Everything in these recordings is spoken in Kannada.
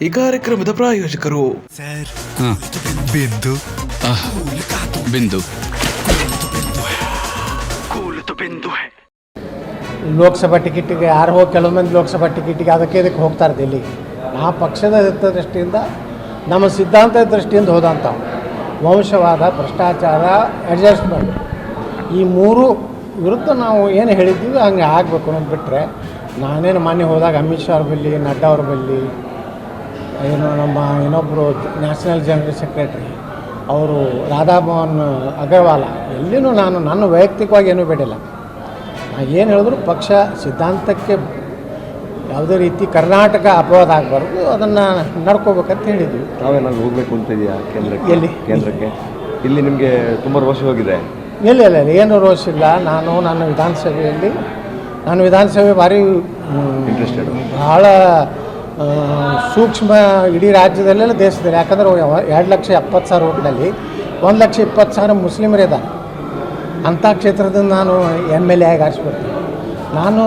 ಈ ಕಾರ್ಯಕ್ರಮದ ಪ್ರಾಯೋಜಕರು. ಹಾಂ. ಬಿಂದು. ಬಿಂದು. ಲೋಕಸಭಾ ಟಿಕೆಟಿಗೆ ಯಾರು ಹೋಗಿ ಕೆಲವು ಮಂದಿ ಲೋಕಸಭಾ ಟಿಕೆಟಿಗೆ ಅದಕ್ಕೆ ಇದಕ್ಕೆ ಹೋಗ್ತಾರೆ ಇದ್ದಿಲ್ಲಿ ಆ ಪಕ್ಷದ ದೃಷ್ಟಿಯಿಂದ ನಮ್ಮ ಸಿದ್ಧಾಂತದ ದೃಷ್ಟಿಯಿಂದ ಹೋದಂಥವು ವಂಶವಾದ ಭ್ರಷ್ಟಾಚಾರ ಅಡ್ಜಸ್ಟ್ಮೆಂಟ್ ಈ ಮೂರು ವಿರುದ್ಧ ನಾವು ಏನು ಹೇಳಿದ್ದೀವಿ ಹಂಗೆ ಆಗಬೇಕು ಅನ್ನೋದು ಬಿಟ್ಟರೆ ನಾನೇನು ಮೊನ್ನೆ ಹೋದಾಗ ಅಮಿತ್ ಶಾ ಅವ್ರ ಬಲ್ಲಿ ನಡ್ಡಾ ಅವ್ರ ಬಲ್ಲಿ ಏನು ನಮ್ಮ ಇನ್ನೊಬ್ಬರು ನ್ಯಾಷನಲ್ ಜನರಲ್ ಸೆಕ್ರೆಟ್ರಿ ಅವರು ರಾಧಾಮೋಹನ್ ಅಗರ್ವಾಲ ಎಲ್ಲಿನೂ ನಾನು ನನ್ನ ವೈಯಕ್ತಿಕವಾಗಿ ಏನೂ ಬೇಡಿಲ್ಲ. ನಾನು ಏನು ಹೇಳಿದ್ರು ಪಕ್ಷ ಸಿದ್ಧಾಂತಕ್ಕೆ ಯಾವುದೇ ರೀತಿ ಕರ್ನಾಟಕ ಅಪವಾದ ಆಗಬಾರ್ದು ಅದನ್ನು ನಡ್ಕೋಬೇಕಂತ ಹೇಳಿದ್ವಿ. ತಾವೇನಾದ್ರು ಹೋಗಬೇಕು ಅಂತ ಇದೆಯಾ ಕೇಂದ್ರಕ್ಕೆ? ಎಲ್ಲಿ? ಕೇಂದ್ರಕ್ಕೆ? ಇಲ್ಲಿ ನಿಮಗೆ ತುಂಬ ರೋಷ ಹೋಗಿದೆ. ಇಲ್ಲ ಇಲ್ಲ ಇಲ್ಲ ಏನು ರೋಷ ಇಲ್ಲ. ನಾನು ನನ್ನ ವಿಧಾನಸಭೆಯಲ್ಲಿ ನಾನು ವಿಧಾನಸಭೆ ಭಾರಿ ಇಂಟ್ರೆಸ್ಟೆಡ್. ಭಾಳ ಸೂಕ್ಷ್ಮ ಇಡೀ ರಾಜ್ಯದಲ್ಲೆಲ್ಲ ದೇಶದಲ್ಲಿ, ಯಾಕಂದ್ರೆ ಎರಡು ಲಕ್ಷ ಎಪ್ಪತ್ತು ಸಾವಿರ ಓಟ್ನಲ್ಲಿ ಒಂದು ಲಕ್ಷ ಇಪ್ಪತ್ತು ಸಾವಿರ ಮುಸ್ಲಿಮರಿದ್ದಾರೆ ಅಂಥ ಕ್ಷೇತ್ರದಿಂದ ನಾನು ಎಂ ಎಲ್ ಎ ಆಗಿ ಆರಿಸ್ಬಿಡ್ತೀನಿ. ನಾನು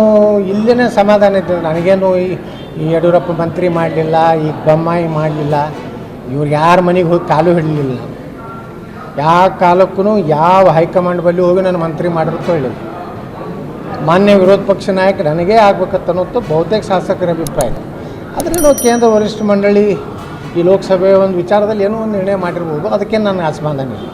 ಇಲ್ಲಿನೇ ಸಮಾಧಾನ ಇದ್ದೆ. ನನಗೇನು ಈ ಯಡಿಯೂರಪ್ಪ ಮಂತ್ರಿ ಮಾಡಲಿಲ್ಲ, ಈ ಬೊಮ್ಮಾಯಿ ಮಾಡಲಿಲ್ಲ, ಇವ್ರು ಯಾರ ಮನೆಗೆ ಹೋಗಿ ಕಾಲು ಹಿಡಲಿಲ್ಲ. ಯಾವ ಕಾಲಕ್ಕೂ ಯಾವ ಹೈಕಮಾಂಡ್ ಬಳಿ ಹೋಗಿ ನಾನು ಮಂತ್ರಿ ಮಾಡಿದ್ರು ಹೇಳಿಲ್ಲ ಮಾನ್ಯ ವಿರೋಧ ಪಕ್ಷ ನಾಯಕ ನನಗೇ ಆಗ್ಬೇಕಂತ ಅನ್ನೋದು ಬಹುತೇಕ ಶಾಸಕರ ಅಭಿಪ್ರಾಯ. ಆದರೆ ನಾವು ಕೇಂದ್ರ ವರಿಷ್ಠ ಮಂಡಳಿ ಈ ಲೋಕಸಭೆ ಒಂದು ವಿಚಾರದಲ್ಲಿ ಏನೋ ಒಂದು ನಿರ್ಣಯ ಮಾಡಿರ್ಬೋದು. ಅದಕ್ಕೆ ನನ್ನ ಅಸಮಾಧಾನ ಇಲ್ಲ